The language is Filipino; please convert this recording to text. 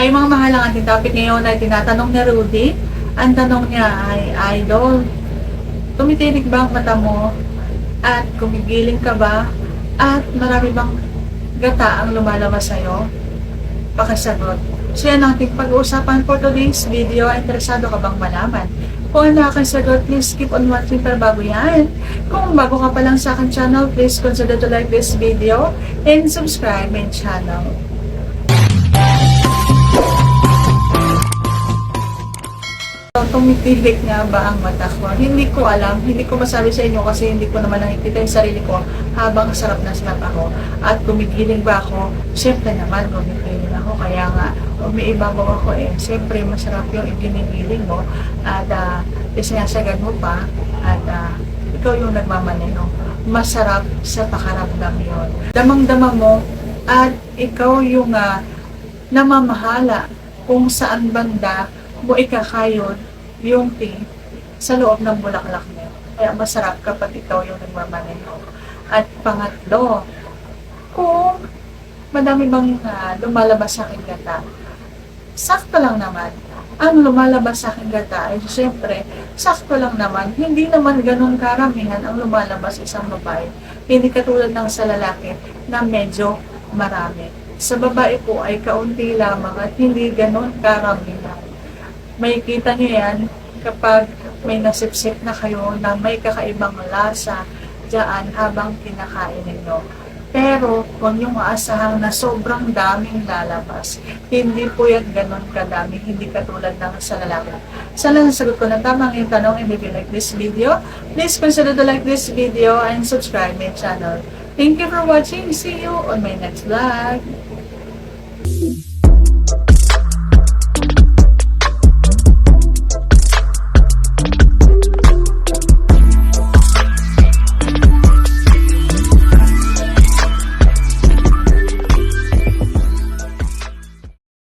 Ay mga mahal ang ating topic ngayon ay tinatanong ni Rudy. Ang tanong niya ay, Idol, tumitirik ba ang mata mo? At kumigiling ka ba? At marami bang gata ang lumalabas sa'yo? Pakasagot. So yan ang ating pag-uusapan for today's video. Interesado ka bang malaman? Kung ano aking sagot, please keep on watching para bago yan. Kung bago ka pa lang sa akin channel, please consider to like this video and subscribe my channel. So, tumitirik nga ba ang mata ko? Hindi ko alam, hindi ko masabi sa inyo kasi hindi ko naman nakikita yung sarili ko habang sarap na sarap ako. At gumigiling ba ako? Siyempre naman, gumigiling ako. Kaya nga, umiibabaw ako eh. Siyempre, masarap yung iginigiling mo. At uh, isinasagad mo pa. At ah, ikaw yung nagmamaneho. Masarap sa pakaramdam yon. Damang-dama mo at ikaw yung ah, namamahala kung saan banda mo ikakayod yung tea sa loob ng bulaklak mo. Kaya masarap kapag ikaw yung nagmamaneho. At pangatlo, kung madami bang ah, lumalabas sa aking gata, sakto lang naman. Ang lumalabas sa aking gata ay siyempre, sakto lang naman. Hindi naman ganun karamihan ang lumalabas sa isang babae. Hindi katulad ng sa lalaki na medyo marami. Sa babae po ay kaunti lamang at hindi ganun karamihan. May kita nyo yan kapag may nasipsip na kayo na may kakaibang lasa dyan habang kinakain ninyo. Pero kung yung maasahang na sobrang daming lalabas, hindi po yan ganun kadami, hindi katulad ng sa lalaki. Sana nasagot ko na tama ang tanong if you like this video, please consider to like this video and subscribe my channel. Thank you for watching. See you on my next vlog.